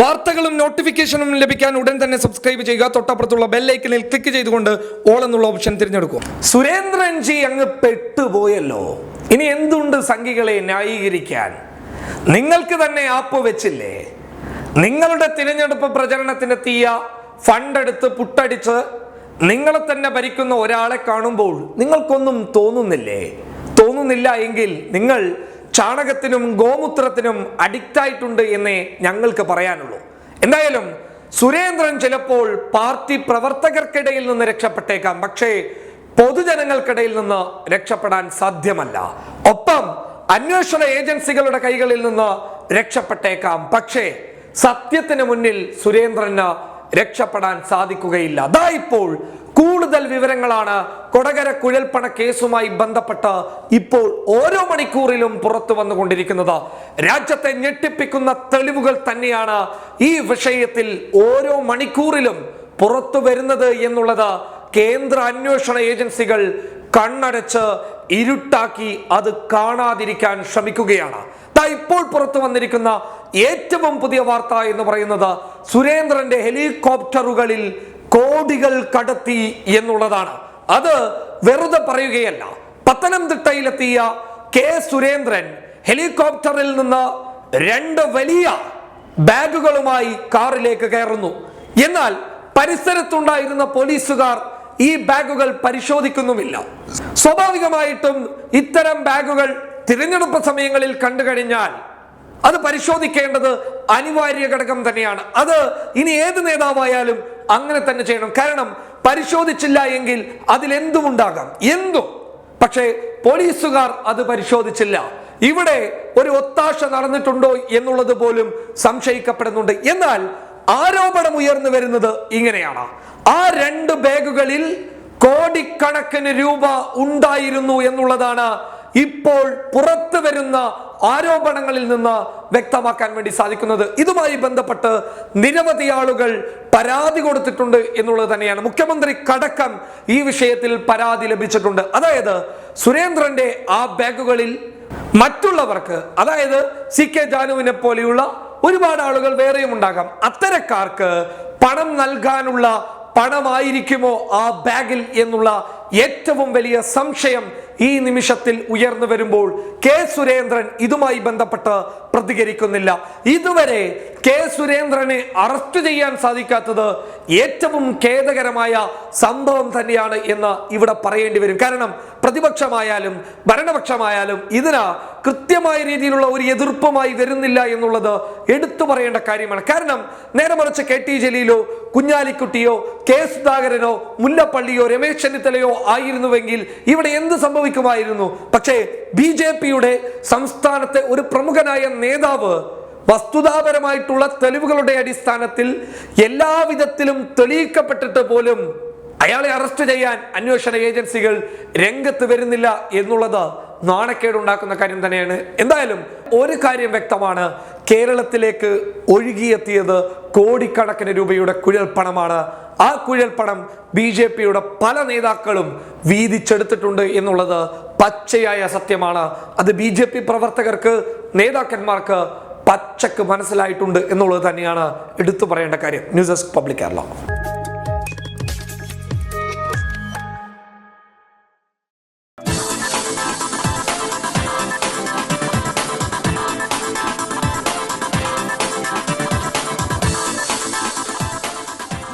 വാർത്തകളും നോട്ടിഫിക്കേഷനും ലഭിക്കാൻ ഉടൻ തന്നെ സബ്സ്ക്രൈബ് ചെയ്യുക. തൊട്ടപ്പുറത്തുള്ള ബെല്ലൈക്കനിൽ ക്ലിക്ക് ചെയ്തുകൊണ്ട് ഓൾ എന്നുള്ള ഓപ്ഷൻ തിരഞ്ഞെടുക്കും. സുരേന്ദ്രൻ ജി അങ്ങ് പെട്ടുപോയല്ലോ. ഇനി എന്തുണ്ട് സംഘികളെ ന്യായീകരിക്കാൻ? നിങ്ങൾക്ക് തന്നെ ആപ്പ് വെച്ചില്ലേ? നിങ്ങളുടെ തിരഞ്ഞെടുപ്പ് പ്രചരണത്തിനെത്തിയ ഫണ്ട് എടുത്ത് പുട്ടടിച്ച് നിങ്ങളെ തന്നെ ഭരിക്കുന്ന ഒരാളെ കാണുമ്പോൾ നിങ്ങൾക്കൊന്നും തോന്നുന്നില്ലേ? തോന്നുന്നില്ല എങ്കിൽ നിങ്ങൾ ചാണകത്തിനും ഗോമൂത്രത്തിനും അഡിക്റ്റായിട്ടുണ്ട് എന്നേ ഞങ്ങൾക്ക് പറയാനുള്ളൂ. എന്തായാലും സുരേന്ദ്രൻ ചിലപ്പോൾ പാർട്ടി പ്രവർത്തകർക്കിടയിൽ നിന്ന് രക്ഷപ്പെട്ടേക്കാം. പക്ഷേ പൊതുജനങ്ങൾക്കിടയിൽ നിന്ന് രക്ഷപ്പെടാൻ സാധ്യമല്ല. ഒപ്പം അന്വേഷണ ഏജൻസികളുടെ കൈകളിൽ നിന്ന് രക്ഷപ്പെട്ടേക്കാം. പക്ഷേ സത്യത്തിന് മുന്നിൽ സുരേന്ദ്രന് രക്ഷപ്പെടാൻ സാധിക്കുകയില്ല. അതായിപ്പോൾ കൂടുതൽ വിവരങ്ങളാണ് കൊടകര കുഴൽപ്പണ കേസുമായി ബന്ധപ്പെട്ട് ഇപ്പോൾ ഓരോ മണിക്കൂറിലും പുറത്തു വന്നുകൊണ്ടിരിക്കുന്നത്. രാജ്യത്തെ ഞെട്ടിപ്പിക്കുന്ന തെളിവുകൾ തന്നെയാണ് ഈ വിഷയത്തിൽ ഓരോ മണിക്കൂറിലും പുറത്തു വരുന്നത് എന്നുള്ളത് കേന്ദ്ര അന്വേഷണ ഏജൻസികൾ കണ്ണടച്ച് ഇരുട്ടാക്കി അത് കാണാതിരിക്കാൻ ശ്രമിക്കുകയാണ്. ഇപ്പോൾ പുറത്തു വന്നിരിക്കുന്ന ഏറ്റവും പുതിയ വാർത്ത എന്ന് പറയുന്നത് സുരേന്ദ്രന്റെ ഹെലികോപ്റ്ററുകളിൽ കോടികൾ കടത്തി എന്നുള്ളതാണ്. അത് വെറുതെ പറയുകയല്ല. പത്തനംതിട്ടയിലെത്തിയ കെ സുരേന്ദ്രൻ ഹെലികോപ്റ്ററിൽ നിന്ന് രണ്ട് വലിയ ബാഗുകളുമായി കാറിലേക്ക് കയറുന്നു. എന്നാൽ പരിസരത്തുണ്ടായിരുന്ന പോലീസുകാർ ഈ ബാഗുകൾ പരിശോധിക്കുന്നുമില്ല. സ്വാഭാവികമായിട്ടും ഇത്തരം ബാഗുകൾ തിരഞ്ഞെടുപ്പ് സമയങ്ങളിൽ കണ്ടു കഴിഞ്ഞാൽ അത് പരിശോധിക്കേണ്ടത് അനിവാര്യ ഘടകം തന്നെയാണ്. അത് ഇനി ഏത് നേതാവായാലും അങ്ങനെ തന്നെ ചെയ്യണം. കാരണം പരിശോധിച്ചില്ല എങ്കിൽ അതിലെന്തും ഉണ്ടാകാം എന്തും. പക്ഷേ പോലീസുകാർ അത് പരിശോധിച്ചില്ല. ഇവിടെ ഒരു ഒത്താശ നടന്നിട്ടുണ്ടോ എന്നുള്ളത് പോലും സംശയിക്കപ്പെടുന്നുണ്ട്. എന്നാൽ ആരോപണം ഉയർന്നു വരുന്നത് ഇങ്ങനെയാണ്. ആ രണ്ട് ബാഗുകളിൽ കോടിക്കണക്കിന് രൂപ ഉണ്ടായിരുന്നു എന്നുള്ളതാണ് ഇപ്പോൾ പുറത്തു വരുന്ന ആരോപണങ്ങളിൽ നിന്ന് വ്യക്തമാക്കാൻ വേണ്ടി സാധിക്കുന്നത് ഇതുമായി ബന്ധപ്പെട്ട് നിരവധി ആളുകൾ പരാതി കൊടുത്തിട്ടുണ്ട് എന്നുള്ളത് തന്നെയാണ്. മുഖ്യമന്ത്രി കടക്കം ഈ വിഷയത്തിൽ പരാതി ലഭിച്ചിട്ടുണ്ട്. അതായത് സുരേന്ദ്രന്റെ ആ ബാഗുകളിൽ മറ്റുള്ളവർക്ക് അതായത് സി കെ ജാനുവിനെ പോലെയുള്ള ഒരുപാട് ആളുകൾ വേറെയും ഉണ്ടാകാം. അത്തരക്കാർക്ക് പണം നൽകാനുള്ള പണമായിരിക്കുമോ ആ ബാഗിൽ എന്നുള്ള ഏറ്റവും വലിയ സംശയം ഈ നിമിഷത്തിൽ ഉയർന്നു വരുമ്പോൾ കെ സുരേന്ദ്രൻ ഇതുമായി ബന്ധപ്പെട്ട് പ്രതികരിക്കുന്നില്ല. ഇതുവരെ കെ സുരേന്ദ്രനെ അറസ്റ്റ് ചെയ്യാൻ സാധിക്കാത്തത് ഏറ്റവും ഖേദകരമായ സംഭവം തന്നെയാണ് എന്ന് ഇവിടെ പറയേണ്ടി വരും. കാരണം പ്രതിപക്ഷമായാലും ഭരണപക്ഷമായാലും ഇതിന് കൃത്യമായ രീതിയിലുള്ള ഒരു എതിർപ്പുമായി വരുന്നില്ല എന്നുള്ളത് എടുത്തു പറയേണ്ട കാര്യമാണ്. കാരണം നേരെ മറിച്ച് കെ ടി ജലീലോ കുഞ്ഞാലിക്കുട്ടിയോ കെ സുധാകരനോ മുല്ലപ്പള്ളിയോ രമേശ് ചെന്നിത്തലയോ ആയിരുന്നുവെങ്കിൽ ഇവിടെ എന്ത് സംഭവിക്കുമായിരുന്നു? പക്ഷേ ബി ജെ പിയുടെ സംസ്ഥാനത്തെ ഒരു പ്രമുഖനായ നേതാവ് വസ്തുതാപരമായിട്ടുള്ള തെളിവുകളുടെ അടിസ്ഥാനത്തിൽ എല്ലാവിധത്തിലും തെളിയിക്കപ്പെട്ടിട്ട് പോലും അയാളെ അറസ്റ്റ് ചെയ്യാൻ അന്വേഷണ ഏജൻസികൾ രംഗത്ത് വരുന്നില്ല എന്നുള്ളത് നാണക്കേടുണ്ടാക്കുന്ന കാര്യം തന്നെയാണ്. എന്തായാലും ഒരു കാര്യം വ്യക്തമാണ്. കേരളത്തിലേക്ക് ഒഴുകിയെത്തിയത് കോടിക്കണക്കിന് രൂപയുടെ കുഴൽപ്പണമാണ് ആ കുഴൽപ്പണം ബി ജെ പിയുടെ പല നേതാക്കളും വീതിച്ചെടുത്തിട്ടുണ്ട് എന്നുള്ളത് പച്ചയായ സത്യമാണ്. അത് ബി ജെ പി പ്രവർത്തകർക്ക് നേതാക്കന്മാർക്ക് പച്ചക്ക് മനസ്സിലായിട്ടുണ്ട് എന്നുള്ളത് തന്നെയാണ് എടുത്തു പറയേണ്ട കാര്യം. News desk public Kerala.